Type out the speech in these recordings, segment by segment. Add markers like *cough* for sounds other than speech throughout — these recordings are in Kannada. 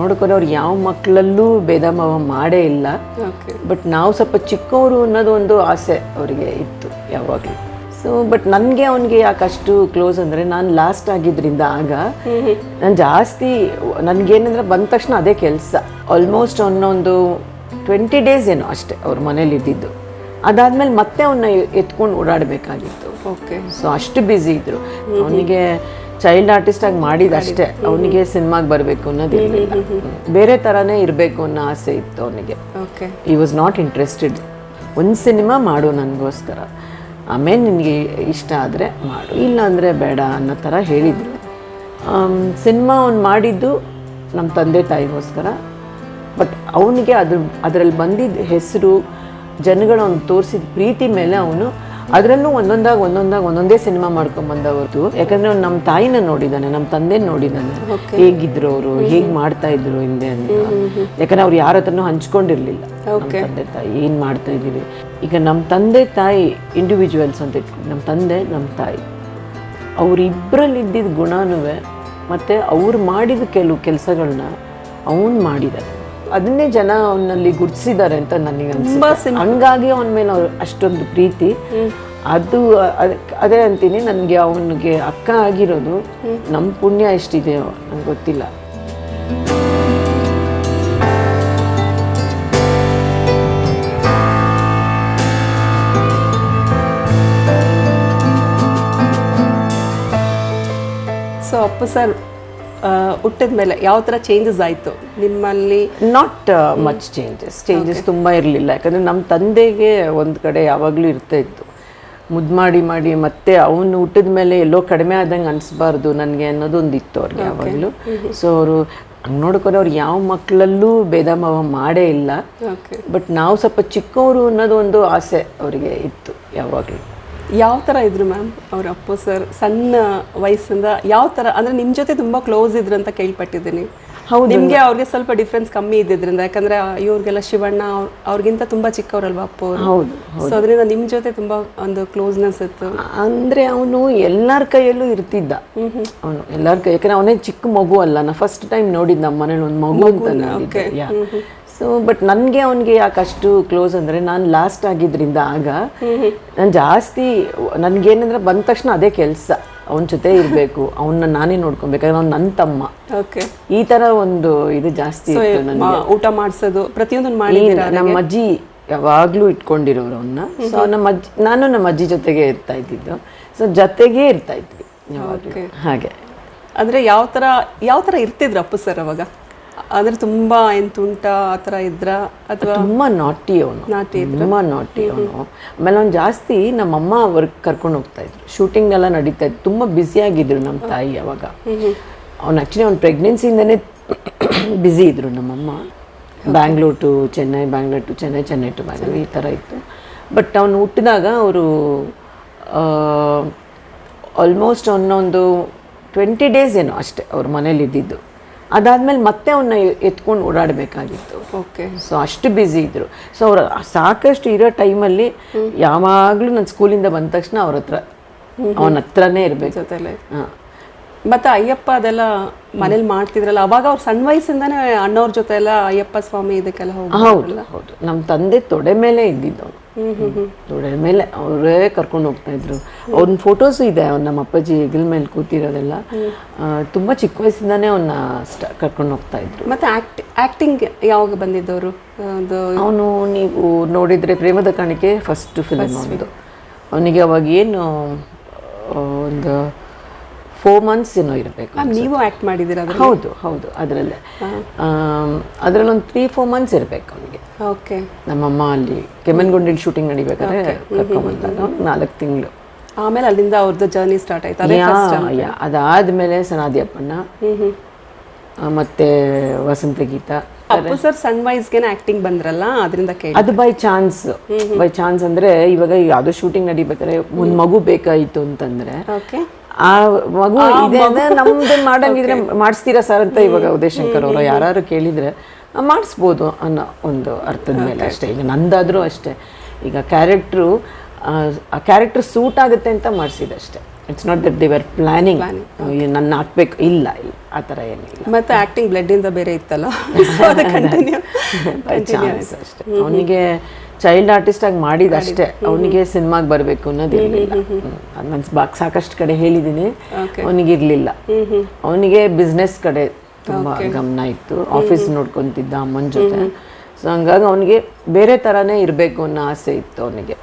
ನೋಡ್ಕೊಂಡು ಅವ್ರು ಯಾವ ಮಕ್ಕಳಲ್ಲೂ ಭೇದ ಭಾವ ಮಾಡೇ ಇಲ್ಲ. ಬಟ್ ನಾವು ಸ್ವಲ್ಪ ಚಿಕ್ಕವರು ಅನ್ನೋದು ಒಂದು ಆಸೆ ಅವರಿಗೆ ಇತ್ತು ಯಾವಾಗಲೂ. ಸೊ ಬಟ್ ನನಗೆ ಅವನಿಗೆ ಯಾಕೆ ಅಷ್ಟು ಕ್ಲೋಸ್ ಅಂದರೆ ನಾನು ಲಾಸ್ಟ್ ಆಗಿದ್ರಿಂದ ಆಗ ನಾನು ಜಾಸ್ತಿ ನನಗೇನಂದ್ರೆ ಬಂದ ತಕ್ಷಣ ಅದೇ ಕೆಲಸ. ಆಲ್ಮೋಸ್ಟ್ ಅವನ್ನೊಂದು ಟ್ವೆಂಟಿ ಡೇಸ್ ಏನೋ ಅಷ್ಟೇ ಅವ್ರ ಮನೇಲಿ ಇದ್ದಿದ್ದು. ಅದಾದ್ಮೇಲೆ ಮತ್ತೆ ಅವನ್ನ ಎತ್ಕೊಂಡು ಓಡಾಡಬೇಕಾಗಿತ್ತು. ಓಕೆ ಸೊ ಅಷ್ಟು ಬ್ಯುಸಿ ಇದ್ದರು ಅವನಿಗೆ ಚೈಲ್ಡ್ ಆರ್ಟಿಸ್ಟ್ ಆಗಿ ಮಾಡಿದಷ್ಟೇ. ಅವನಿಗೆ ಸಿನಿಮಾಗೆ ಬರಬೇಕು ಅನ್ನೋದಿರಲಿಲ್ಲ. ಬೇರೆ ಥರನೇ ಇರಬೇಕು ಅನ್ನೋ ಆಸೆ ಇತ್ತು ಅವನಿಗೆ. Okay he was not interested ಒಂದು ಸಿನಿಮಾ ಮಾಡು ನನಗೋಸ್ಕರ. ಆಮೇಲೆ ನಿನಗೆ ಇಷ್ಟ ಆದರೆ ಮಾಡು. ಇಲ್ಲ ಅಂದರೆ ಬೇಡ ಅನ್ನೋ ಥರ ಹೇಳಿದ್ರು. ಸಿನಿಮಾ ಅವ್ನು ಮಾಡಿದ್ದು ನಮ್ಮ ತಂದೆ ತಾಯಿಗೋಸ್ಕರ. ಬಟ್ ಅವನಿಗೆ ಅದ್ರ ಅದರಲ್ಲಿ ಬಂದಿದ್ದ ಹೆಸರು ಜನಗಳು ಅವ್ನು ತೋರಿಸಿದ ಪ್ರೀತಿ ಮೇಲೆ ಅವನು ಅದರಲ್ಲೂ ಒಂದೊಂದಾಗಿ ಒಂದೊಂದಾಗಿ ಒಂದೊಂದೇ ಸಿನಿಮಾ ಮಾಡ್ಕೊಂಡ್ ಬಂದವರು ಯಾಕಂದ್ರೆ ಅವ್ನು ನಮ್ಮ ತಾಯಿನ ನೋಡಿದ್ದಾನೆ ನಮ್ಮ ತಂದೆ ನೋಡಿದ್ದಾನೆ ಹೇಗಿದ್ರು ಅವರು ಹೇಗೆ ಮಾಡ್ತಾ ಇದ್ರು ಹಿಂದೆ ಅಂತ. ಯಾಕಂದ್ರೆ ಅವ್ರು ಯಾರ ಹತ್ರನು ಹಂಚ್ಕೊಂಡಿರ್ಲಿಲ್ಲ. ತಂದೆ ತಾಯಿ ಏನು ಮಾಡ್ತಾ ಇದ್ದೀವಿ ಈಗ ನಮ್ಮ ತಂದೆ ತಾಯಿ ಇಂಡಿವಿಜುವಲ್ಸ್ ಅಂತ ಇಟ್ಕೊಂಡು ನಮ್ಮ ತಂದೆ ನಮ್ಮ ತಾಯಿ. ಅವರಿಬ್ಬರಲ್ಲಿ ಇದ್ದಿದ್ದ ಗುಣನೂ ಮತ್ತು ಅವ್ರು ಮಾಡಿದ ಕೆಲವು ಕೆಲಸಗಳನ್ನ ಅವನು ಮಾಡಿದ್ದಾರೆ ಅದನ್ನೇ ಜನ ಅವನಲ್ಲಿ ಗುರ್ತಿಸಿದ್ದಾರೆ ಅಂತ ನನಗೆ ಅನ್ಸುತ್ತೆ. ಹಂಗಾಗಿ ಅವನ ಮೇಲೆ ಅವ್ರು ಅಷ್ಟೊಂದು ಪ್ರೀತಿ. ಅದು ಅದ್- ಅದೇ ಅಂತೀನಿ ನನಗೆ ಅವನಿಗೆ ಅಕ್ಕ ಆಗಿರೋದು ನಮ್ಮ ಪುಣ್ಯ ಎಷ್ಟಿದೆಯೋ ನಂಗೆ ಗೊತ್ತಿಲ್ಲ. ಸೊ ಅಪ್ಪ ಸರ್ ಹುಟ್ಟಿದ ಮೇಲೆ ಯಾವ ಥರ ಚೇಂಜಸ್ ಆಯಿತು? ನಿಮ್ಮಲ್ಲಿ ನಾಟ್ ಮಚ್ ಚೇಂಜಸ್ ಚೇಂಜಸ್ ತುಂಬ ಇರಲಿಲ್ಲ. ಯಾಕಂದರೆ ನಮ್ಮ ತಂದೆಗೆ ಒಂದು ಕಡೆ ಯಾವಾಗಲೂ ಇರ್ತಾ ಇತ್ತು. ಮುದ್ದು ಮಾಡಿ ಮಾಡಿ ಮತ್ತೆ ಅವನು ಹುಟ್ಟಿದ ಮೇಲೆ ಎಲ್ಲೋ ಕಡಿಮೆ ಆದಂಗೆ ಅನಿಸ್ಬಾರ್ದು ನನಗೆ ಅನ್ನೋದೊಂದು ಇತ್ತು ಅವ್ರಿಗೆ ಯಾವಾಗಲೂ. ಸೊ ಅವರು ಹಂಗೆ ನೋಡ್ಕೊಂಡು ಅವ್ರು ಯಾವ ಮಕ್ಕಳಲ್ಲೂ ಭೇದ ಭಾವ ಮಾಡೇ ಇಲ್ಲ. ಬಟ್ ನಾವು ಸ್ವಲ್ಪ ಚಿಕ್ಕವರು ಅನ್ನೋದು ಒಂದು ಆಸೆ ಅವರಿಗೆ ಇತ್ತು ಯಾವಾಗಲೂ. ಯಾವ ಥರ ಇದ್ರು ಮ್ಯಾಮ್ ಅವ್ರ ಅಪ್ಪು ಸರ್ ಸಣ್ಣ ವಯಸ್ಸಿಂದ ಯಾವ ಥರ ಅಂದರೆ ನಿಮ್ಮ ಜೊತೆ ತುಂಬ ಕ್ಲೋಸ್ ಇದ್ರು ಅಂತ ಕೇಳ್ಪಟ್ಟಿದ್ದೀನಿ. ಹೌದು. ನಿಮಗೆ ಅವ್ರಿಗೆ ಸ್ವಲ್ಪ ಡಿಫ್ರೆನ್ಸ್ ಕಮ್ಮಿ ಇದ್ದಿದ್ರಿಂದ ಯಾಕಂದ್ರೆ ಇವ್ರಿಗೆಲ್ಲ ಶಿವಣ್ಣ ಅವ್ರ್- ಅವ್ರಿಗಿಂತ ತುಂಬ ಚಿಕ್ಕವರಲ್ವಾ ಅಪ್ಪು ಹೌದು ಸೊ ಅದರಿಂದ ನಿಮ್ಮ ಜೊತೆ ತುಂಬ ಒಂದು ಕ್ಲೋಸ್ನೆಸ್ ಇತ್ತು. ಅಂದರೆ ಅವನು ಎಲ್ಲರ ಕೈಯಲ್ಲೂ ಇರ್ತಿದ್ದ. ಅವನು ಎಲ್ಲರ ಕೈ ಯಾಕಂದ್ರೆ ಅವನೇ ಚಿಕ್ಕ ಮಗು ಅಲ್ಲ. ನಾ ಫಸ್ಟ್ ಟೈಮ್ ನೋಡಿದ್ದ ನಮ್ಮ ಮನೇಲಿ ಒಂದು ಮಗು ಅಂತ ಸೊ ಬಟ್ ನನಗೆ ಅವನಿಗೆ ಯಾಕೆ ಅಷ್ಟು ಕ್ಲೋಸ್ ಅಂದರೆ ನಾನು ಲಾಸ್ಟ್ ಆಗಿದ್ರಿಂದ ಆಗ ನಾನು ಜಾಸ್ತಿ ನನಗೇನಂದ್ರೆ ಬಂದ ತಕ್ಷಣ ಅದೇ ಕೆಲಸ. ಅವನ ಜೊತೆ ಇರಬೇಕು ಅವನ್ನ ನಾನೇ ನೋಡ್ಕೊಬೇಕಾದ್ರೆ ಅವ್ನು ನನ್ನ ತಮ್ಮ. ಓಕೆ ಈ ಥರ ಒಂದು ಇದು ಜಾಸ್ತಿ ಇತ್ತು ನನಗೆ. ಊಟ ಮಾಡಿಸೋದು ಪ್ರತಿಯೊಂದು ಮಾಡಿ ನಮ್ಮ ಅಜ್ಜಿ ಯಾವಾಗಲೂ ಇಟ್ಕೊಂಡಿರೋರು ಅವನ್ನ ಸೊ ನಮ್ಮ ಅಜ್ಜಿ ನಾನು ನಮ್ಮ ಅಜ್ಜಿ ಜೊತೆಗೆ ಇರ್ತಾ ಇದ್ದಿದ್ದು. ಸೊ ಜೊತೆಗೇ ಇರ್ತಾ ಇದ್ವಿ ಯಾವಾಗಲೂ. ಹಾಗೆ. ಅಂದರೆ ಯಾವ ಥರ ಯಾವ ಥರ ಇರ್ತಿದ್ರು ಅಪ್ಪು ಸರ್ ಅವಾಗ? ಅಂದ್ರೆ ತುಂಬಾ ಏನ್ ತುಂಟ ಆ ಥರ ಇದ್ರ ಅಥವಾ ತುಂಬಾ ನಾಟಿ ಅವನು. ನಾಟಿ ತುಂಬ ನಾಟಿ ಅವನು. ಆಮೇಲೆ ಅವ್ನು ಜಾಸ್ತಿ ನಮ್ಮಮ್ಮ ಅವ್ರಿಗೆ ಕರ್ಕೊಂಡು ಹೋಗ್ತಾ ಇದ್ರು. ಶೂಟಿಂಗ್ ಎಲ್ಲ ನಡೀತಾ ಇತ್ತು. ತುಂಬ ಬ್ಯುಸಿಯಾಗಿದ್ರು ನಮ್ಮ ತಾಯಿ ಅವಾಗ. ಅವ್ನು ಆ್ಯಕ್ಚುಲಿ ಅವ್ನು ಪ್ರೆಗ್ನೆನ್ಸಿಯಿಂದನೇ ಬ್ಯುಸಿ ಇದ್ರು ನಮ್ಮಮ್ಮ Bangalore to Chennai Bangalore to Chennai Chennai to Bangalore ಈ ಥರ ಇತ್ತು. ಬಟ್ ಅವನು ಹುಟ್ಟಿದಾಗ ಅವರು ಆಲ್ಮೋಸ್ಟ್ ಅವನ್ನೊಂದು ಟ್ವೆಂಟಿ ಡೇಸ್ ಏನೋ ಅಷ್ಟೇ ಅವ್ರ ಮನೇಲಿ ಇದ್ದಿದ್ದು ಅದಾದ್ಮೇಲೆ ಮತ್ತೆ ಅವನ್ನ ಎತ್ಕೊಂಡು ಓಡಾಡಬೇಕಾಗಿತ್ತು. ಓಕೆ. ಸೊ ಅಷ್ಟು ಬ್ಯುಸಿ ಇದ್ರು. ಸೊ ಅವ್ರು ಸಾಕಷ್ಟು ಇರೋ ಟೈಮಲ್ಲಿ ಯಾವಾಗಲೂ ನಾನು ಸ್ಕೂಲಿಂದ ಬಂದ ತಕ್ಷಣ ಅವ್ರ ಹತ್ರ ಅವನ ಹತ್ರನೇ ಇರಬೇಕು. ಜೊತೆಲೆ. ಮತ್ತೆ ಅಯ್ಯಪ್ಪ ಅದೆಲ್ಲ ಮನೇಲಿ ಮಾಡ್ತಿದ್ರಲ್ಲ ಅವಾಗ ಅವ್ರು ಸಣ್ಣ ವಯಸ್ಸಿಂದಾನೇ ಅಣ್ಣವ್ರ ಜೊತೆ ಎಲ್ಲ ಅಯ್ಯಪ್ಪ ಸ್ವಾಮಿ ಇದಕ್ಕೆಲ್ಲ ಹೋಗಿ ಹೌದು ಹೌದು. ನಮ್ಮ ತಂದೆ ತೊಡೆ ಮೇಲೆ ಇದ್ದಿದ್ದು ತೊಡೆ ಮೇಲೆ ಅವರೇ ಕರ್ಕೊಂಡು ಹೋಗ್ತಾ ಇದ್ರು. ಅವ್ನ ಫೋಟೋಸು ಇದೆ ಅವ್ನ ನಮ್ಮ ಅಪ್ಪಾಜಿ ಹೆಗಲ್ ಮೇಲೆ ಕೂತಿರೋದೆಲ್ಲ. ತುಂಬ ಚಿಕ್ಕ ವಯಸ್ಸಿಂದಾನೇ ಅವನ್ನ ಸ್ಟ ಕರ್ಕೊಂಡು ಹೋಗ್ತಾ ಇದ್ರು. ಮತ್ತೆ ಆಕ್ಟ್ ಆಕ್ಟಿಂಗ್ ಯಾವಾಗ ಬಂದಿದ್ದವರು? ಅವನು ನೀವು ನೋಡಿದರೆ ಪ್ರೇಮದ ಕಾಣಿಕೆ ಫಸ್ಟ್ ಫಿಲ್ಮ್ ಅವನದು. ಅವನಿಗೆ ಅವಾಗ ಏನು ಒಂದು ಫೋರ್ ಮಂತ್ಸ್ ಏನೋ ಇರಬೇಕು ನೀವು ಆ್ಯಕ್ಟ್ ಮಾಡಿದ್ದೀರಾ ಹೌದು ಹೌದು ಅದರಲ್ಲೇ. ಅದರಲ್ಲಿ ಒಂದು ತ್ರೀ ಫೋರ್ ಮಂತ್ಸ್ ಇರಬೇಕು ಅವನಿಗೆ. ಓಕೆ ನಮ್ಮಮ್ಮ ಅಲ್ಲಿ ಕೆಮ್ಮನ್ಗುಂಡಿಲಿ ಶೂಟಿಂಗ್ ನಡಿಬೇಕಾದ್ರೆ ಕರ್ಕೊಂಡ್ಬಂದಾಗ ನಾಲ್ಕು ತಿಂಗಳು. ಆಮೇಲೆ ಅಲ್ಲಿಂದ ಅವ್ರದ್ದು ಜರ್ನಿ ಸ್ಟಾರ್ಟ್ ಆಯ್ತು ಅದೇ ಸನಾದಿ ಅದಾದ್ಮೇಲೆ ಸನಾದಿಯಪ್ಪಣ್ಣ ಆ, ಮತ್ತೆ ವಸಂತ ಗೀತ. ಅಪ್ಪು ಸರ್ ಸಣ್ಣ ವಯಸ್ಸಿಗೆ ಆಕ್ಟಿಂಗ್ ಬಂದ್ರಲ್ಲ ಅದರಿಂದ ಅದು ಬೈ ಚಾನ್ಸ್ ಬೈ ಚಾನ್ಸ್ ಅಂದ್ರೆ ಇವಾಗ ಯಾವುದೋ ಶೂಟಿಂಗ್ ನಡಿಬೇಕಾದ್ರೆ ಒಂದ್ ಮಗು ಬೇಕಾಯಿತು ಅಂತಂದ್ರೆ ಓಕೆ ಆ ಮಗು ಇದೆ ನಮ್ದು ಮಾಡಂಗಿದ್ರೆ *laughs* ಮಾಡಿಸ್ತೀರಾ ಸರ್ ಅಂತ ಇವಾಗ ಉದಯಶಂಕರ್ ಅವರು ಯಾರು ಕೇಳಿದ್ರೆ ಮಾಡಿಸ್ಬೋದು ಅನ್ನೋ ಒಂದು ಅರ್ಥದ ಮೇಲೆ ಅಷ್ಟೇ. ಈಗ ನಂದಾದರೂ ಅಷ್ಟೇ. ಈಗ ಕ್ಯಾರೆಕ್ಟ್ರು ಆ ಕ್ಯಾರೆಕ್ಟರ್ ಸೂಟ್ ಆಗುತ್ತೆ ಅಂತ ಮಾಡಿಸಿದೆ ಅಷ್ಟೇ. ಇಟ್ಸ್ ನಾಟ್ ದಟ್ ದೇವರ್ ಪ್ಲಾನಿಂಗ್ ನನ್ನ ಹಾಕ್ಬೇಕು ಇಲ್ಲ ಇಲ್ಲ. ಆ ಥರ ಏನಿಲ್ಲ. ಮತ್ತೆ ಆ್ಯಕ್ಟಿಂಗ್ ಬ್ಲಡ್ಡಿಂದ ಬೇರೆ ಇತ್ತಲ್ಲ? ಕಂಟಿನ್ಯೂ *laughs* ಅಷ್ಟೇ. ಅವನಿಗೆ ಚೈಲ್ಡ್ ಆರ್ಟಿಸ್ಟ್ ಆಗಿ ಮಾಡಿದ ಅಷ್ಟೇ. ಅವನಿಗೆ ಸಿನಿಮಾಗೆ ಬರಬೇಕು ಅನ್ನೋದಿರಲಿಲ್ಲ ನಾನು ಸಾಕಷ್ಟು ಕಡೆ ಹೇಳಿದ್ದೀನಿ ಅವನಿಗೆ ಇರಲಿಲ್ಲ. ಅವನಿಗೆ ಬಿಸ್ನೆಸ್ ಕಡೆ ತುಂಬ ಗಮನ ಇತ್ತು. ಆಫೀಸ್ ನೋಡ್ಕೊತಿದ್ದ ಅಮ್ಮನ ಜೊತೆ. ಸೊ ಹಂಗಾಗಿ ಅವನಿಗೆ ಬೇರೆ ಥರನೇ ಇರಬೇಕು ಅನ್ನೋ ಆಸೆ ಇತ್ತು ಅವನಿಗೆ.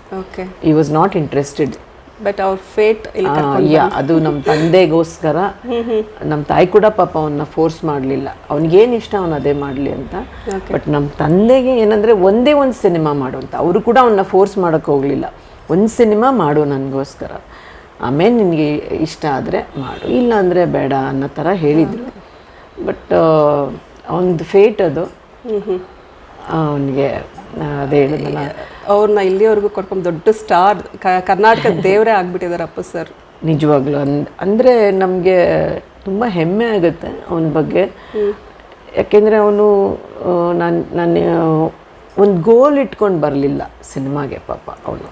He was not interested but ಅವ್ರ ಫೇಟ್ ಯಾ ಅದು ನಮ್ಮ ತಂದೆಗೋಸ್ಕರ ನಮ್ಮ ತಾಯಿ ಕೂಡ ಪಾಪ ಅವನ್ನ ಫೋರ್ಸ್ ಮಾಡಲಿಲ್ಲ. ಅವ್ನಿಗೇನು ಇಷ್ಟ ಅವ್ನು ಅದೇ ಮಾಡಲಿ ಅಂತ. ಬಟ್ ನಮ್ಮ ತಂದೆಗೆ ಏನಂದರೆ ಒಂದೇ ಒಂದು ಸಿನಿಮಾ ಮಾಡು ಅಂತ ಅವರು ಕೂಡ ಅವನ್ನ ಫೋರ್ಸ್ ಮಾಡೋಕ್ಕೆ ಹೋಗಲಿಲ್ಲ. ಒಂದು ಸಿನಿಮಾ ಮಾಡು ನನಗೋಸ್ಕರ. ಆಮೇಲೆ ನಿನಗೆ ಇಷ್ಟ ಆದರೆ ಮಾಡು. ಇಲ್ಲ ಅಂದರೆ ಬೇಡ ಅನ್ನೋ ಥರ ಹೇಳಿದರು. ಬಟ್ ಅವನದು ಫೇಟ್ ಅದು. ಅವನಿಗೆ ಅದೇ ಹೇಳಿದ್ನಲ್ಲ. ಅವ್ರನ್ನ ಇಲ್ಲಿವರೆಗೂ ಕರ್ಕೊಂಡು ದೊಡ್ಡ ಸ್ಟಾರ್ ಕರ್ನಾಟಕದ *laughs* ದೇವರೇ ಆಗ್ಬಿಟ್ಟಿದ್ದಾರೆ ಅಪ್ಪ ಸರ್. ನಿಜವಾಗ್ಲೂ. ಅನ್ ಅಂದರೆ ನಮಗೆ ತುಂಬ ಹೆಮ್ಮೆ ಆಗುತ್ತೆ ಅವನ ಬಗ್ಗೆ. ಯಾಕೆಂದರೆ ಅವನು ನಾನು ನಾನು ಒಂದು ಗೋಲ್ ಇಟ್ಕೊಂಡು ಬರಲಿಲ್ಲ ಸಿನಿಮಾಗೆ ಪಾಪ ಅವನು.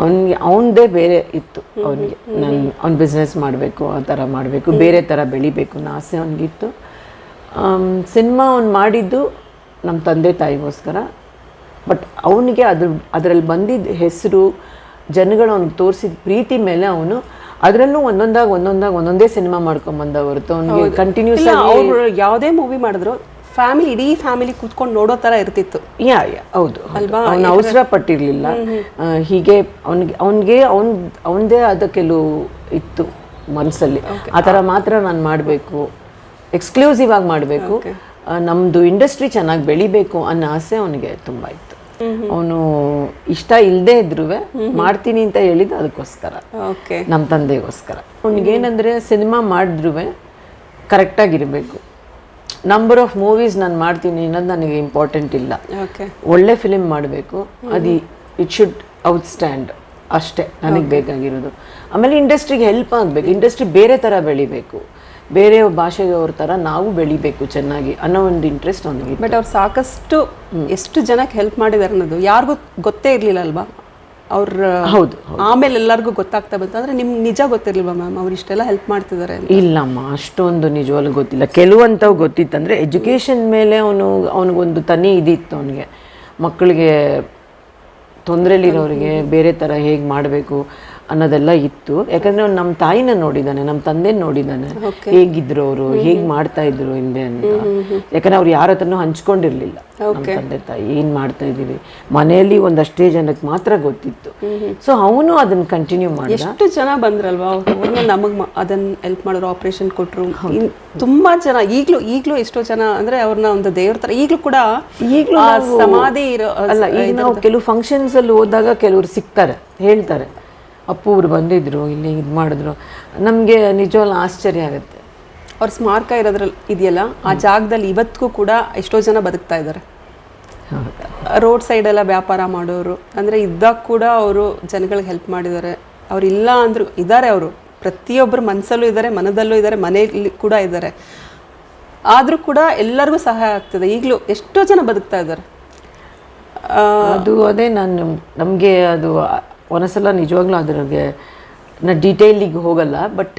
ಅವನಿಗೆ ಅವನದೇ ಬೇರೆ ಇತ್ತು ಅವನಿಗೆ. ನಾನು ಅವ್ನ ಬಿಸ್ನೆಸ್ ಮಾಡಬೇಕು ಆ ಥರ ಮಾಡಬೇಕು ಬೇರೆ ಥರ ಬೆಳಿಬೇಕು ಅನ್ನೋ ಆಸೆ ಅವನಿಗಿತ್ತು. ಸಿನಿಮಾ ಅವ್ನು ಮಾಡಿದ್ದು ನಮ್ಮ ತಂದೆ ತಾಯಿಗೋಸ್ಕರ. ಬಟ್ ಅವನಿಗೆ ಅದ್ರ ಅದರಲ್ಲಿ ಬಂದಿದ್ದ ಹೆಸರು ಜನಗಳು ಅವ್ನಿಗೆ ತೋರಿಸಿದ ಪ್ರೀತಿ ಮೇಲೆ ಅವನು ಅದರಲ್ಲೂ ಒಂದೊಂದಾಗಿ ಒಂದೊಂದಾಗಿ ಒಂದೊಂದೇ ಸಿನಿಮಾ ಮಾಡ್ಕೊಂಬಂದ ಬಂದವರು. ಅವ್ನಿಗೆ ಕಂಟಿನ್ಯೂಸ್ ಅವರು ಯಾವುದೇ ಮೂವಿ ಮಾಡಿದ್ರು ಫ್ಯಾಮಿಲಿ ಇಡೀ ಫ್ಯಾಮಿಲಿ ಕೂತ್ಕೊಂಡು ನೋಡೋ ತರ ಇರ್ತಿತ್ತು. ಯಾ ಯಾ ಹೌದು ಅವನ ಅವಸರ ಪಟ್ಟಿರಲಿಲ್ಲ. ಹೀಗೆ ಅವನಿಗೆ ಅವನಿಗೆ ಅವನ್ ಅವನದೇ ಆದ ಕೆಲವು ಇತ್ತು ಮನಸ್ಸಲ್ಲಿ ಆ ಥರ ಮಾತ್ರ ನಾನು ಮಾಡಬೇಕು. ಎಕ್ಸ್ಕ್ಲೂಸಿವ್ ಆಗಿ ಮಾಡಬೇಕು. ನಮ್ಮದು ಇಂಡಸ್ಟ್ರಿ ಚೆನ್ನಾಗಿ ಬೆಳಿಬೇಕು ಅನ್ನೋ ಆಸೆ ಅವನಿಗೆ ತುಂಬ ಇತ್ತು. ಅವನು ಇಷ್ಟ ಇಲ್ಲದೆ ಇದ್ರೂ ಮಾಡ್ತೀನಿ ಅಂತ ಹೇಳಿದ್ದು ಅದಕ್ಕೋಸ್ಕರ. ಓಕೆ. ನಮ್ಮ ತಂದೆಗೋಸ್ಕರ. ಅವ್ನಿಗೇನಂದರೆ ಸಿನಿಮಾ ಮಾಡಿದ್ರೂ ಕರೆಕ್ಟಾಗಿರಬೇಕು. ನಂಬರ್ ಆಫ್ ಮೂವೀಸ್ ನಾನು ಮಾಡ್ತೀನಿ ಅನ್ನೋದು ನನಗೆ ಇಂಪಾರ್ಟೆಂಟ್ ಇಲ್ಲ. ಓಕೆ. ಒಳ್ಳೆ ಫಿಲಿಮ್ ಮಾಡಬೇಕು. ಅದು ಇಟ್ ಶುಡ್ ಔಟ್ಸ್ಟ್ಯಾಂಡ್ ಅಷ್ಟೇ ನನಗೆ ಬೇಕಾಗಿರೋದು. ಆಮೇಲೆ ಇಂಡಸ್ಟ್ರಿಗೆ ಹೆಲ್ಪ್ ಆಗಬೇಕು. ಇಂಡಸ್ಟ್ರಿ ಬೇರೆ ಥರ ಬೆಳಿಬೇಕು. ಬೇರೆ ಭಾಷೆಯವ್ರ ಥರ ನಾವು ಬೆಳಿಬೇಕು ಚೆನ್ನಾಗಿ ಅನ್ನೋ ಒಂದು ಇಂಟ್ರೆಸ್ಟ್ ಅವನಿಗೆ ಬಟ್ ಅವ್ರು ಸಾಕಷ್ಟು ಎಷ್ಟು ಜನಕ್ಕೆ ಹೆಲ್ಪ್ ಮಾಡಿದ್ದಾರೆ ಅನ್ನೋದು ಯಾರಿಗೂ ಗೊತ್ತೇ ಇರಲಿಲ್ಲ ಅಲ್ವಾ ಅವ್ರ ಹೌದು ಆಮೇಲೆ ಎಲ್ಲರಿಗೂ ಗೊತ್ತಾಗ್ತಾ ಬಂತು. ಅಂದ್ರೆ ನಿಮ್ಗೆ ನಿಜ ಗೊತ್ತಿರಲಿಲ್ವಾ ಮ್ಯಾಮ್ ಅವ್ರು ಇಷ್ಟೆಲ್ಲ ಹೆಲ್ಪ್ ಮಾಡ್ತಿದ್ದಾರೆ ಇಲ್ಲಮ್ಮ ಅಷ್ಟೊಂದು ನಿಜವಾಗ್ಲೂ ಗೊತ್ತಿಲ್ಲ. ಕೆಲವಂಥವು ಗೊತ್ತಿತ್ತಂದರೆ ಎಜುಕೇಷನ್ ಮೇಲೆ ಅವನು ಅವನಿಗೊಂದು ತನಿ ಇದಿತ್ತು ಅವನಿಗೆ. ಮಕ್ಕಳಿಗೆ ತೊಂದರೆಲಿರೋರಿಗೆ ಬೇರೆ ಥರ ಹೇಗೆ ಮಾಡಬೇಕು ಅನ್ನೋದೆಲ್ಲ ಇತ್ತು. ಯಾಕಂದ್ರೆ ಅವ್ನು ನಮ್ಮ ತಾಯಿನ ನೋಡಿದ್ದಾನೆ ನಮ್ಮ ತಂದೆ ನೋಡಿದ್ದಾನೆ ಹೇಗಿದ್ರು ಅವರು ಹೇಗ್ ಮಾಡ್ತಾ ಇದ್ರು ಹಿಂದೆ ಅಂತ. ಯಾಕಂದ್ರೆ ಅವ್ರು ಯಾರ ಹತ್ರನೂ ಹಂಚ್ಕೊಂಡಿರ್ಲಿಲ್ಲ ನಮ್ಮ ತಂದೆ ತಾಯಿ ಏನು ಮಾಡ್ತಾ ಇದ್ದೀವಿ. ಮನೆಯಲ್ಲಿ ಒಂದಷ್ಟೇ ಜನಕ್ಕೆ ಮಾತ್ರ ಗೊತ್ತಿತ್ತು. ಸೊ ಅವನು ಅದನ್ನ ಕಂಟಿನ್ಯೂ ಮಾಡಿ ಎಷ್ಟು ಜನ ಬಂದ್ರಲ್ವಾ? ನಮಗೆ ಅದನ್ನ ಹೆಲ್ಪ್ ಮಾಡಿದ್ರು ಆಪರೇಷನ್ ಕೊಟ್ರು. ತುಂಬಾ ಜನ ಈಗ್ಲೂ ಈಗ್ಲೂ ಎಷ್ಟೋ ಜನ ಅಂದ್ರೆ ಅವ್ರನ್ನ ಒಂದು ದೇವ್ರ ತರ ಈಗ್ಲೂ ಕೂಡ ಈಗ್ಲೂ ಸಮಾಧಿ ಇರೋ ಅಲ್ಲ ಈಗ ನಾವು ಕೆಲವು ಫಂಕ್ಷನ್ಸ್ ಅಲ್ಲಿ ಹೋದಾಗ ಕೆಲವರು ಸಿಗ್ತಾರೆ ಹೇಳ್ತಾರೆ. ಅಪ್ಪು ಅವರು ಬಂದಿದ್ರು ಇಲ್ಲಿ ಇದು ಮಾಡಿದ್ರು. ನಮಗೆ ನಿಜವಾಗ್ಲೂ ಆಶ್ಚರ್ಯ ಆಗುತ್ತೆ. ಅವ್ರ ಸ್ಮಾರಕ ಇರೋದ್ರಲ್ಲಿ ಇದೆಯಲ್ಲ ಆ ಜಾಗದಲ್ಲಿ ಇವತ್ತಿಗೂ ಕೂಡ ಎಷ್ಟೋ ಜನ ಬದುಕ್ತಾ ಇದ್ದಾರೆ. ರೋಡ್ ಸೈಡೆಲ್ಲ ವ್ಯಾಪಾರ ಮಾಡೋರು ಅಂದರೆ ಇದ್ದಾಗ ಕೂಡ ಅವರು ಜನಗಳಿಗೆ ಹೆಲ್ಪ್ ಮಾಡಿದ್ದಾರೆ. ಅವ್ರು ಇಲ್ಲ ಅಂದ್ರು ಇದ್ದಾರೆ ಅವರು. ಪ್ರತಿಯೊಬ್ಬರು ಮನಸ್ಸಲ್ಲೂ ಇದ್ದಾರೆ ಮನದಲ್ಲೂ ಇದ್ದಾರೆ ಮನೆಯಲ್ಲಿ ಕೂಡ ಇದ್ದಾರೆ. ಆದರೂ ಕೂಡ ಎಲ್ಲರಿಗೂ ಸಹಾಯ ಆಗ್ತದೆ. ಈಗಲೂ ಎಷ್ಟೋ ಜನ ಬದುಕ್ತಾ ಇದ್ದಾರೆ. ಅದು ಅದೇ ನಾನು ನಮಗೆ ಅದು ಒಂದೊಂದ್ಸಲ ನಿಜವಾಗ್ಲೂ ಅದ್ರಿಗೆ ನಾ ಡೀಟೇಲಿಗೆ ಹೋಗಲ್ಲ ಬಟ್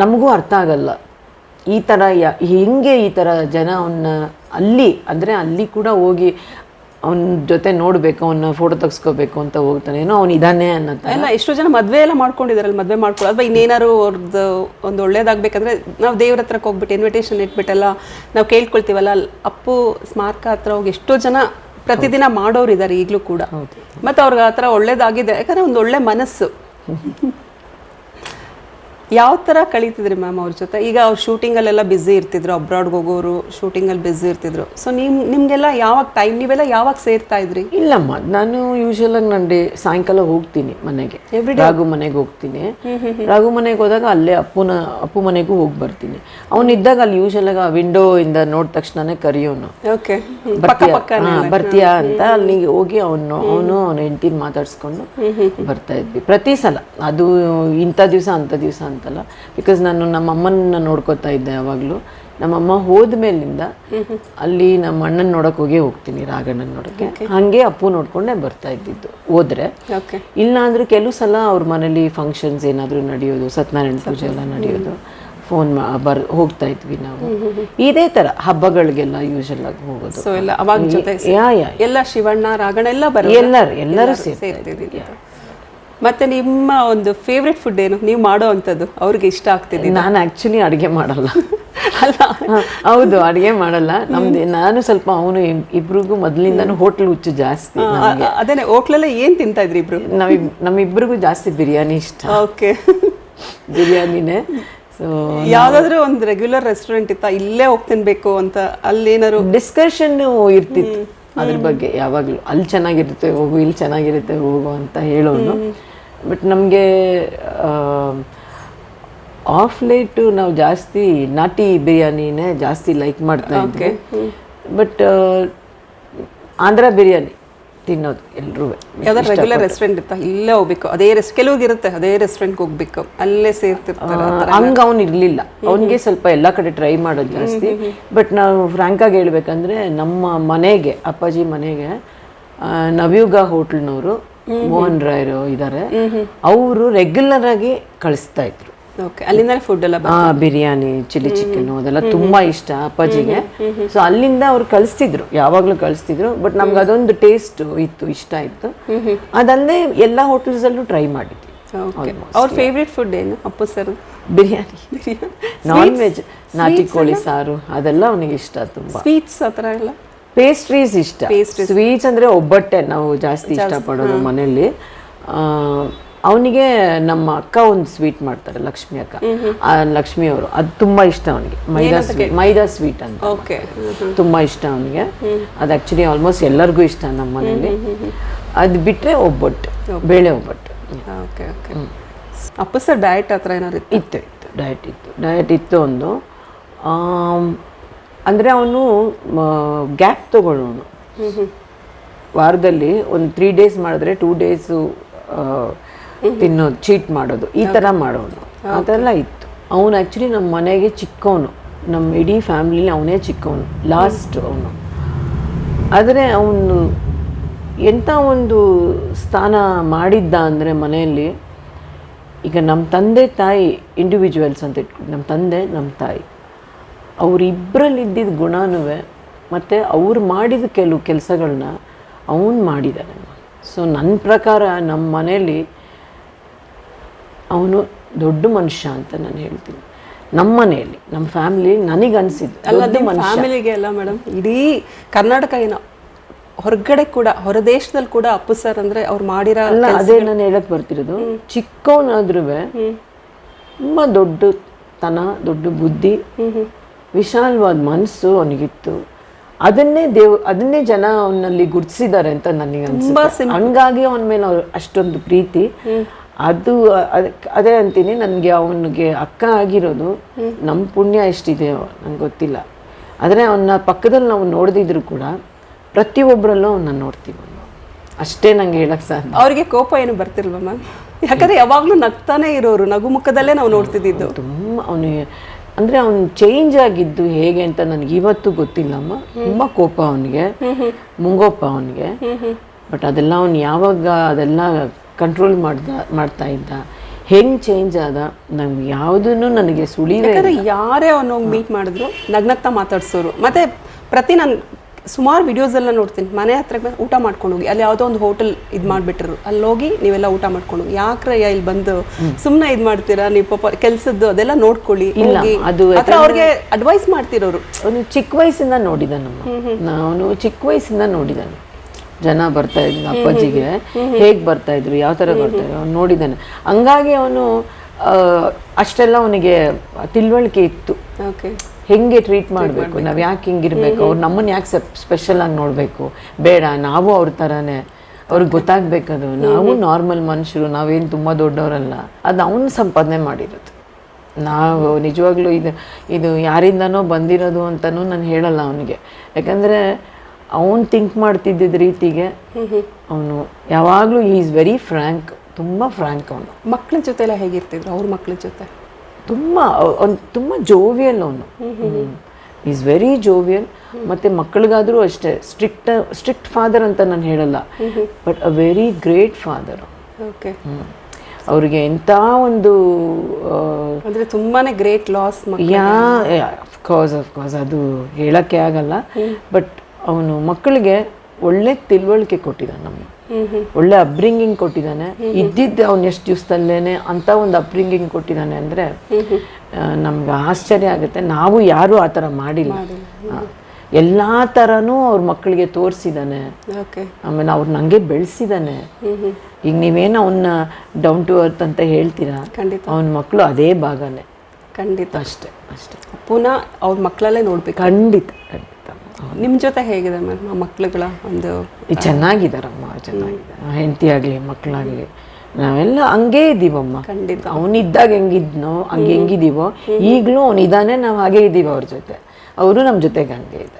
ನಮಗೂ ಅರ್ಥ ಆಗಲ್ಲ. ಈ ಥರ ಯಾ, ಹೆಂಗೆ ಈ ಥರ ಜನ ಅವನ್ನ ಅಲ್ಲಿ, ಅಂದರೆ ಅಲ್ಲಿ ಕೂಡ ಹೋಗಿ ಅವನ ಜೊತೆ ನೋಡಬೇಕು ಅವನ್ನ ಫೋಟೋ ತೆಗ್ಸ್ಕೋಬೇಕು ಅಂತ ಹೋಗ್ತಾನೆ. ಏನೋ ಅವ್ನು ಇದಾನೆ ಅನ್ನತ್ತ ಎಲ್ಲ ಎಷ್ಟೋ ಜನ ಮದುವೆ ಎಲ್ಲ ಮಾಡ್ಕೊಂಡಿದಾರಲ್ಲ, ಮದುವೆ ಮಾಡ್ಕೊಳ್ಳೋ ಅಥವಾ ಇನ್ನೇನಾರು ಅವ್ರದ್ದು ಒಂದು ಒಳ್ಳೇದಾಗಬೇಕಂದ್ರೆ ನಾವು ದೇವ್ರ ಹತ್ರಕ್ಕೆ ಹೋಗ್ಬಿಟ್ಟು ಇನ್ವಿಟೇಷನ್ ಇಟ್ಬಿಟ್ಟೆಲ್ಲ ನಾವು ಕೇಳ್ಕೊಳ್ತೀವಲ್ಲ, ಅಪ್ಪು, ಸ್ಮಾರಕ ಹತ್ರ ಹೋಗಿ ಎಷ್ಟೋ ಜನ ಪ್ರತಿದಿನ ಮಾಡೋರು ಇದ್ದಾರೆ ಈಗಲೂ ಕೂಡ. ಮತ್ತೆ ಅವ್ರಿಗೆ ಆ ಥರ ಒಳ್ಳೇದಾಗಿದೆ. ಯಾಕಂದ್ರೆ ಒಂದು ಒಳ್ಳೆ ಮನಸ್ಸು. ಯಾವ ಥರ ಕಳೀತಿದ್ರಿ ಮ್ಯಾಮ್ ಅವ್ರ ಜೊತೆ? ಈಗ ಅವ್ರು ಶೂಟಿಂಗಲ್ಲೆಲ್ಲ ಬ್ಯುಸಿ ಇರ್ತಿದ್ರು ಅಬ್ರಾಡ್ಗೆ ಹೋಗೋರು ಶೂಟಿಂಗಲ್ಲಿ ಬ್ಯುಸಿ ಇರ್ತಿದ್ರು. ಸೊ ನಿಮ್ ನಿಮಗೆಲ್ಲ ಯಾವಾಗ ಟೈಮ್ ನೀವೆಲ್ಲ ಯಾವಾಗ ಸೇರ್ತಾ ಇದ್ರಿ? ಇಲ್ಲಮ್ಮ ನಾನು ಯೂಶಲ್ ಆಗಿ ನಾನು ಡೇ ಸಾಯಂಕಾಲ ಹೋಗ್ತೀನಿ ಮನೆಗೆ. ರಾಘು ಮನೆಗೆ ಹೋಗ್ತೀನಿ. ರಾಘು ಮನೆಗೆ ಹೋದಾಗ ಅಲ್ಲೇ ಅಪ್ಪುನ ಅಪ್ಪು ಮನೆಗೂ ಹೋಗಿ ಬರ್ತೀನಿ. ಅವನಿದ್ದಾಗ ಅಲ್ಲಿ ಯೂಶಲ್ ಆಗಿ ಆ ವಿಂಡೋ ಇಂದ ನೋಡಿದ ತಕ್ಷಣನೇ ಕರೆಯೋನು. ಬರ್ತೀಯಾ? ಪಕ್ಕ ಹಾ, ಬರ್ತೀಯಾ ಅಂತ ಅಲ್ಲಿಗೆ ಹೋಗಿ ಅವನು ಅವನು ಅವನ ಹೆಂಡತಿನ ಮಾತಾಡ್ಸ್ಕೊಂಡು ಬರ್ತಾ ಇದ್ವಿ. ಪ್ರತಿ ಸಲ. ಅದು ಇಂಥ ದಿವಸ ಅಂಥ ದಿವಸ ಅಂತಲ್ಲ. ಬಿಕಾಸ್ ನಾನು ನಮ್ಮ ಅಮ್ಮನ ನೋಡ್ಕೋತಾ ಇದ್ದೆ ಯಾವಾಗಲೂ. ನಮ್ಮಮ್ಮ ಹೋದ್ಮೇಲಿಂದ ಅಲ್ಲಿ ನಮ್ಮ ಅಣ್ಣನ ನೋಡಕ್ ಹೋಗಿ ಹೋಗ್ತೀನಿ ರಾಗಣ್ಣನ ನೋಡಕ್ಕೆ. ಹಂಗೆ ಅಪ್ಪು ನೋಡ್ಕೊಂಡೇ ಬರ್ತಾ ಇದ್ದಿದ್ದು ಹೋದ್ರೆ. ಇಲ್ಲ ಅಂದ್ರೆ ಕೆಲವು ಸಲ ಅವ್ರ ಮನೇಲಿ ಫಂಕ್ಷನ್ಸ್ ಏನಾದರೂ ನಡೆಯೋದು ಸತ್ಯನಾರಾಯಣ ಪೂಜೆ ಎಲ್ಲ ನಡೆಯೋದು ಫೋನ್ ಬರ್ ಹೋಗ್ತಾ ಇದ್ವಿ ನಾವು. ಇದೇ ತರ ಹಬ್ಬಗಳಿಗೆಲ್ಲ ಯೂಶಲ್ ಆಗಿ ಹೋಗೋದು. ಸೊ ಎಲ್ಲ ಅವಾಗ ಜೊತೆ ಯಾ ಯಾ ಎಲ್ಲ ಶಿವಣ್ಣ ರಾಗಣ್ಣ ಎಲ್ಲ ಎಲ್ಲರೂ ಎಲ್ಲರೂ ಸೇರ್ತಾ ಸೇರ್ತಿದ್ದೀರಿ. ಮತ್ತೆ ನಿಮ್ಮ ಒಂದು ಫೇವ್ರೆಟ್ ಫುಡ್ ಏನು? ನೀವು ಮಾಡೋ ಅಂಥದ್ದು ಅವ್ರಿಗೆ ಇಷ್ಟ ಆಗ್ತಿದೆ ನಾನು ಆ್ಯಕ್ಚುಲಿ ಅಡುಗೆ ಮಾಡಲ್ಲ. *laughs* ಅಲ್ಲ. ಹೌದು ಅಡುಗೆ ಮಾಡಲ್ಲ. ನಮ್ದು ನಾನು ಸ್ವಲ್ಪ ಅವನು ಇಬ್ರಿಗೂ ಮೊದಲಿಂದನೂ ಹೋಟ್ಲ್ ಹುಚ್ಚು ಜಾಸ್ತಿ ಅದೇ ಹೋಟ್ಲಲ್ಲೇ ಏನ್ ತಿಂತಾ ಇದ್ರಿ ಇಬ್ರು? ನಾವಿ ನಮ್ಮಿಬ್ಬರಿಗೂ ಜಾಸ್ತಿ ಬಿರಿಯಾನಿ ಇಷ್ಟ. ಓಕೆ. ಬಿರಿಯಾನಿನೇ. ಸೊ ಯಾವ್ದಾದ್ರು ಒಂದು ರೆಗ್ಯುಲರ್ ರೆಸ್ಟೋರೆಂಟ್ ಇತ್ತಾ ಇಲ್ಲೇ ಹೋಗ್ತಿನ್ಬೇಕು ಅಂತ ಅಲ್ಲೇನಾದ್ರು? ಡಿಸ್ಕಷನ್ ಇರ್ತಿತ್ತು. ಅದ್ರ ಬಗ್ಗೆ ಯಾವಾಗಲೂ ಅಲ್ಲಿ ಚೆನ್ನಾಗಿರುತ್ತೆ ಹೋಗು ಇಲ್ಲಿ ಚೆನ್ನಾಗಿರುತ್ತೆ ಹೋಗು ಅಂತ ಹೇಳೋನು. ಬಟ್ ನಮಗೆ ಆಫ್ ಲೇಟು ನಾವು ಜಾಸ್ತಿ ನಾಟಿ ಬಿರಿಯಾನಿನೇ ಜಾಸ್ತಿ ಲೈಕ್ ಮಾಡ್ತಾ ಇದ್ವಿ. ಬಟ್ ಆಂಧ್ರ ಬಿರಿಯಾನಿ ತಿನ್ನೋದು ಎಲ್ಲರೂ ಯಾವ್ದಾದ್ರು ರೆಗ್ಯುಲರ್ ರೆಸ್ಟೋರೆಂಟ್ ಇರ್ತಾ ಇಲ್ಲೇ ಹೋಗ್ಬೇಕು. ಅದೇ ರೆಸ್ಟ್ ಕೆಲವ್ರಿಗೆ ಇರುತ್ತೆ ಅದೇ ರೆಸ್ಟೋರೆಂಟ್ಗೆ ಹೋಗ್ಬೇಕು. ಅಲ್ಲೇ ಸೇರ್ತಿರ್ತಾರೆ ಹಂಗೆ ಅವ್ನು ಇರಲಿಲ್ಲ. ಅವನಿಗೆ ಸ್ವಲ್ಪ ಎಲ್ಲ ಕಡೆ ಟ್ರೈ ಮಾಡೋದು ಜಾಸ್ತಿ. ಬಟ್ ನಾವು ಫ್ರ್ಯಾಂಕಾಗಿ ಹೇಳ್ಬೇಕಂದ್ರೆ ನಮ್ಮ ಮನೆಗೆ ಅಪ್ಪಾಜಿ ಮನೆಗೆ ನವಯುಗ ಹೋಟ್ಲ್ನವರು ಮೋಹನ್ ರಾಯರು ಇದ್ದಾರೆ ಅವರು ರೆಗ್ಯುಲರ್ ಆಗಿ ಕಳಿಸ್ತಾ ಇದ್ರು. ಓಕೆ ಅಲ್ಲಿಂದಲೇ ಫುಡ್ ಎಲ್ಲ ಬಿರಿಯಾನಿ ಚಿಲ್ಲಿ ಚಿಕನ್ ಅದೆಲ್ಲ ತುಂಬಾ ಇಷ್ಟ ಅಪ್ಪಾಜಿಗೆ. ಸೊ ಅಲ್ಲಿಂದ ಅವ್ರು ಕಳಿಸ್ತಿದ್ರು. ಯಾವಾಗ್ಲೂ ಕಳಿಸ್ತಿದ್ರು. ಬಟ್ ನಮ್ಗೆ ಅದೊಂದು ಟೇಸ್ಟ್ ಇತ್ತು ಇಷ್ಟ ಇತ್ತು. ಅದಲ್ಲದೆ ಎಲ್ಲ ಹೋಟೆಲ್ಸ್ ಅಲ್ಲೂ ಟ್ರೈ ಮಾಡಿದ್ವಿ. ಅವ್ರ ಫೇವ್ರೆಟ್ ಫುಡ್ ಏನು? Appu sir? Biryani. Non veg ನಾಟಿ ಕೋಳಿ ಸಾರು ಅದೆಲ್ಲ ಅವನಿಗೆ ಇಷ್ಟ ತುಂಬಾ. ಸ್ವೀಟ್ಸ್ ಆ ಥರ ಎಲ್ಲ? ಪೇಸ್ಟ್ರೀಸ್ ಇಷ್ಟ. ಸ್ವೀಟ್ಸ್ ಅಂದ್ರೆ ಒಬ್ಬಟ್ಟೆ ನಾವು ಜಾಸ್ತಿ ಇಷ್ಟಪಡೋದು ಮನೆಯಲ್ಲಿ. ಅವನಿಗೆ ನಮ್ಮ ಅಕ್ಕ ಒಂದು ಸ್ವೀಟ್ ಮಾಡ್ತಾರೆ ಲಕ್ಷ್ಮಿ ಅಕ್ಕ. ಆ ಲಕ್ಷ್ಮಿ ಅವರು. ಅದು ತುಂಬಾ ಇಷ್ಟ ಅವನಿಗೆ. ಮೈದಾ ಸ್ವೀಟ್ ಮೈದಾ ಸ್ವೀಟ್ ಅಂತ. ಓಕೆ. ತುಂಬಾ ಇಷ್ಟ ಅವನಿಗೆ. ಅದು ಆಕ್ಚುಲಿ ಆಲ್ಮೋಸ್ಟ್ ಎಲ್ಲರಿಗೂ ಇಷ್ಟ ನಮ್ಮ ಮನೇಲಿ ಅದು ಬಿಟ್ರೆ ಒಬ್ಬಟ್ಟು ಬೇಳೆ ಒಬ್ಬಟ್ಟು. Okay okay. Appu sir diet ಹತ್ರ ಏನಾದ್ರು ಇತ್ತು? ಇತ್ತು ಡಯಟ್ ಇತ್ತು. ಡಯಟ್ ಇತ್ತು ಒಂದು. ಅಂದ್ರೆ ಅವನು ಗ್ಯಾಪ್ ತಗೊಳ್ಳೋನು. ವಾರದಲ್ಲಿ ಒಂದು ತ್ರೀ ಡೇಸ್ ಮಾಡಿದ್ರೆ ಟೂ ಡೇಸು ತಿನ್ನೋದು ಚೀಟ್ ಮಾಡೋದು ಈ ಥರ ಮಾಡೋನು. ಆ ಥರ ಎಲ್ಲ ಇತ್ತು. ಅವನು ಆ್ಯಕ್ಚುಲಿ ನಮ್ಮ ಮನೆಗೆ ಚಿಕ್ಕವನು. ನಮ್ಮ ಇಡೀ ಫ್ಯಾಮಿಲಿಲಿ ಅವನೇ ಚಿಕ್ಕವನು. ಲಾಸ್ಟ್ ಅವನು. ಆದರೆ ಅವನು ಎಂಥ ಒಂದು ಸ್ಥಾನ ಮಾಡಿದ್ದ ಅಂದರೆ ಮನೆಯಲ್ಲಿ ಈಗ ನಮ್ಮ ತಂದೆ ತಾಯಿ ಇಂಡಿವಿಜುವಲ್ಸ್ ಅಂತ ಇಟ್ಕೊಂಡು ನಮ್ಮ ತಂದೆ ನಮ್ಮ ತಾಯಿ. ಅವರಿಬ್ಬರಲ್ಲಿ ಇದ್ದಿದ್ದ ಗುಣನೂ ಮತ್ತು ಅವ್ರು ಮಾಡಿದ ಕೆಲವು ಕೆಲಸಗಳನ್ನ ಅವನು ಮಾಡಿದ್ದಾನೆ ಸೊ ನನ್ನ ಪ್ರಕಾರ ನಮ್ಮ ಮನೆಯಲ್ಲಿ ಅವನು ದೊಡ್ಡ ಮನುಷ್ಯ ಅಂತ ನಾನು ಹೇಳ್ತೀನಿ. ನಮ್ಮ ಮನೆಯಲ್ಲಿ ನಮ್ಮ ಫ್ಯಾಮಿಲಿ ನನಗೆ ಅನಿಸಿದ್ದು ಅಲ್ಲ ಫ್ಯಾಮಿಲಿಗೆ ಅಲ್ಲ ಮೇಡಮ್ ಇಡೀ ಕರ್ನಾಟಕ ಏನೋ ಹೊರಗಡೆ ಕೂಡ ಹೊರ ದೇಶದಲ್ಲಿ ಕೂಡ ಅಪ್ಪು ಸರ್ ಅಂದರೆ ಅವ್ರು ಮಾಡಿರೋ ಅಲ್ಲ ಅದೇ ನಾನು ಹೇಳಕ್ ಬರ್ತಿರೋದು. ಚಿಕ್ಕವನಾದ್ರೂ ತುಂಬ ದೊಡ್ಡ ತನ ದೊಡ್ಡ ಬುದ್ಧಿ ವಿಶಾಲವಾದ ಮನಸ್ಸು ಅವನಿಗಿತ್ತು. ಅದನ್ನೇ ದೇವ್ ಅದನ್ನೇ ಜನ ಅವನಲ್ಲಿ ಗುರ್ತಿಸಿದ್ದಾರೆ ಅಂತ ನನಗೆ ಅನ್ಸುತ್ತೆ. ಹಂಗಾಗಿ ಅವನ ಮೇಲೆ ಅವ್ರು ಅಷ್ಟೊಂದು ಪ್ರೀತಿ. ಅದು ಅದೇ ಅಂತೀನಿ ನನಗೆ ಅವನಿಗೆ ಅಕ್ಕ ಆಗಿರೋದು ನಮ್ಮ ಪುಣ್ಯ ಎಷ್ಟಿದೆಯೋ ನಂಗೆ ಗೊತ್ತಿಲ್ಲ. ಆದರೆ ಅವನ ಪಕ್ಕದಲ್ಲಿ ನಾವು ನೋಡ್ದಿದ್ರು ಕೂಡ ಪ್ರತಿಯೊಬ್ಬರಲ್ಲೂ ಅವನ್ನ ನೋಡ್ತೀವಿ ಅಷ್ಟೇ ನಂಗೆ ಹೇಳಕ್ ಸಾಧ್ಯ. ಅವ್ರಿಗೆ ಕೋಪ ಏನು ಬರ್ತಿಲ್ವ ಮ್ಯಾಮ್? ಯಾಕಂದ್ರೆ ಯಾವಾಗ್ಲೂ ನಗ್ತಾನೆ ಇರೋರು ನಗು ಮುಖದಲ್ಲೇ ನಾವು ನೋಡ್ತಿದ್ದಿದ್ದು. ತುಂಬ ಅವನಿಗೆ ಅಂದರೆ ಅವನು ಚೇಂಜ್ ಆಗಿದ್ದು ಹೇಗೆ ಅಂತ ನನಗೆ ಇವತ್ತು ಗೊತ್ತಿಲ್ಲಮ್ಮ ತುಂಬಾ ಕೋಪ ಅವನಿಗೆ. ಮುಂಗೋಪ ಅವನಿಗೆ. ಬಟ್ ಅದೆಲ್ಲ ಅವನು ಯಾವಾಗ ಅದೆಲ್ಲ ಕಂಟ್ರೋಲ್ ಮಾಡ್ದ ಮಾಡ್ತಾ ಇದ್ದ ಹೆಂಗೆ ಚೇಂಜ್ ಆದ ನಮ್ಗೆ ಯಾವುದನ್ನು ನನಗೆ ಸುಳಿವೇ ಯಾಕಂದ್ರೆ ಯಾರೇ ಅವನು ಮೀಟ್ ಮಾಡಿದ್ರು ನಗ್ನತ್ತ ಮಾತಾಡ್ಸೋರು. ಮತ್ತೆ ಪ್ರತಿ ನಾನು ಸುಮಾರು ವಿಡಿಯೋಸ್ ಎಲ್ಲ ನೋಡ್ತೀನಿ. ಮನೆ ಹತ್ರ ಊಟ ಮಾಡ್ಕೊಂಡು ಹೋಗಿ. ಅಲ್ಲಿ ಯಾವುದೋ ಒಂದು ಹೋಟೆಲ್ ಇದು ಮಾಡಿಬಿಟ್ರು. ಅಲ್ಲಿ ಹೋಗಿ ನೀವೆಲ್ಲ ಊಟ ಮಾಡ್ಕೊಂಡು ಹೋಗಿ. ಯಾಕ್ರಯ್ಯ ಇಲ್ಲಿ ಬಂದು ಸುಮ್ಮನೆ ಇದು ಮಾಡ್ತೀರಾ? ನೀವು ಪಾಪ ಕೆಲ್ಸದ್ದು ಅದೆಲ್ಲ ನೋಡ್ಕೊಳ್ಳಿ ಅದು ಅವ್ರಿಗೆ ಅಡ್ವೈಸ್ ಮಾಡ್ತಿರೋರು. ಅವನು ಚಿಕ್ಕ ವಯಸ್ಸಿಂದ ನೋಡಿದಾನಮ್ಮ ಅವನು. ಚಿಕ್ಕ ವಯಸ್ಸಿಂದ ನೋಡಿದಾನೆ. ಜನ ಬರ್ತಾ ಇದ್ರು ಅಪ್ಪಾಜಿಗೆ. ಹೇಗ್ ಬರ್ತಾ ಇದ್ರು ಯಾವ ಥರ ಬರ್ತಾ ಇದ್ರು ಅವ್ನು ನೋಡಿದಾನೆ. ಹಂಗಾಗಿ ಅವನು ಅಷ್ಟೆಲ್ಲ ಅವನಿಗೆ ತಿಳುವಳಿಕೆ ಇತ್ತು. ಓಕೆ. ಹೆಂಗೆ ಟ್ರೀಟ್ ಮಾಡಬೇಕು? ನಾವು ಯಾಕೆ ಹಿಂಗಿರ್ಬೇಕು? ಅವ್ರು ನಮ್ಮನ್ನ ಯಾಕೆ ಸ್ಪೆಷಲ್ ಆಗಿ ನೋಡಬೇಕು? ಬೇಡ ನಾವು ಅವ್ರ ಥರನೇ ಅವ್ರಿಗೆ ಗೊತ್ತಾಗಬೇಕದು. ನಾವು ನಾರ್ಮಲ್ ಮನುಷ್ಯರು ನಾವೇನು ತುಂಬ ದೊಡ್ಡವರಲ್ಲ. ಅದು ಅವನ ಸಂಪಾದನೆ ಮಾಡಿರೋದು. ನಾವು ನಿಜವಾಗ್ಲೂ ಇದು ಇದು ಯಾರಿಂದನೋ ಬಂದಿರೋದು ಅಂತಲೂ ನಾನು ಹೇಳಲ್ಲ ಅವನಿಗೆ. ಯಾಕಂದರೆ ಅವನು ಥಿಂಕ್ ಮಾಡ್ತಿದ್ದಿದ್ದ ರೀತಿಗೆ ಅವನು ಯಾವಾಗಲೂ ಈಸ್ ವೆರಿ ಫ್ರ್ಯಾಂಕ್ ತುಂಬ ಫ್ರ್ಯಾಂಕ್ ಅವನು. ಮಕ್ಕಳ ಜೊತೆ ಎಲ್ಲ ಹೇಗಿರ್ತಿದ್ರು? ಅವ್ರ ಮಕ್ಕಳ ಜೊತೆ? ತುಂಬ ಒಂದು ತುಂಬ ಜೋವಿಯಲ್ ಅವನು. ಈಸ್ ವೆರಿ ಜೋವಿಯಲ್ ಮತ್ತು ಮಕ್ಕಳಿಗಾದರೂ ಅಷ್ಟೇ ಸ್ಟ್ರಿಕ್ಟ್ ಸ್ಟ್ರಿಕ್ಟ್ ಫಾದರ್ ಅಂತ ನಾನು ಹೇಳಲ್ಲ. But a very great father okay ಅವರಿಗೆ ಎಂಥ ಒಂದು ಅಂದರೆ ತುಂಬಾ great loss yeah of course of course ಅದು ಹೇಳೋಕ್ಕೆ ಆಗಲ್ಲ. ಬಟ್ ಅವನು ಮಕ್ಕಳಿಗೆ ಒಳ್ಳೆ ತಿಳುವಳಿಕೆ ಕೊಟ್ಟಿದ್ದಾನೆ ನಮ್ಮ ಒಳ್ಳೆ ಅಪ್ಬ್ರಿಂಗಿಂಗ್ ಕೊಟ್ಟಿದ್ದಾನೆ. ಇದ್ದಿದ್ದೆ ಅವ್ನು ಎಷ್ಟು ದಿವಸದಲ್ಲೇನೆ ಅಂತ ಒಂದು ಅಪ್ಬ್ರಿಂಗಿಂಗ್ ಕೊಟ್ಟಿದ್ದಾನೆ ಅಂದರೆ ನಮ್ಗೆ ಆಶ್ಚರ್ಯ ಆಗುತ್ತೆ. ನಾವು ಯಾರೂ ಆ ಥರ ಮಾಡಿಲ್ಲ. ಎಲ್ಲ ಥರನೂ ಅವ್ರ ಮಕ್ಕಳಿಗೆ ತೋರಿಸಿದ್ದಾನೆ. ಓಕೆ ಆಮೇಲೆ ಅವ್ರು ನನಗೆ ಬೆಳೆಸಿದ್ದಾನೆ. ಈಗ ನೀವೇನು ಅವನ್ನ ಡೌನ್ ಟು ಅರ್ತ್ ಅಂತ ಹೇಳ್ತೀರಾ? ಖಂಡಿತ. ಅವನ ಮಕ್ಕಳು ಅದೇ ಭಾಗನೇ. ಖಂಡಿತ. ಅಷ್ಟೇ ಅಷ್ಟೇ. ಪುನಃ ಅವ್ರ ಮಕ್ಕಳಲ್ಲೇ ನೋಡ್ಬೇಕು. ಖಂಡಿತ ಖಂಡಿತ. ನಿಮ್ಮ ಜೊತೆ ಹೇಗಿದೆ ಮ್ಯಾಮ್ ಆ ಮಕ್ಳುಗಳ ಒಂದು ಚೆನ್ನಾಗಿದ್ದಾರಮ್ಮ ಚೆನ್ನಾಗಿದ್ದಾರೆ ಹೆಂಡತಿ ಆಗಲಿ ಮಕ್ಕಳಾಗಲಿ ನಾವೆಲ್ಲ ಹಂಗೆ ಇದ್ದೀವಮ್ಮ ಖಂಡಿತ. ಅವನಿದ್ದಾಗ ಹೆಂಗಿದ್ನೋ ಹಂಗೆ ಹೆಂಗಿದ್ದೀವೋ ಈಗಲೂ ಅವನಿದ್ದಾನೆ ನಾವು ಹಾಗೇ ಇದ್ದೀವಿ ಅವ್ರ ಜೊತೆ. ಅವರು ನಮ್ಮ ಜೊತೆಗೆ ಹಂಗೆ ಇದ್ದಾರೆ.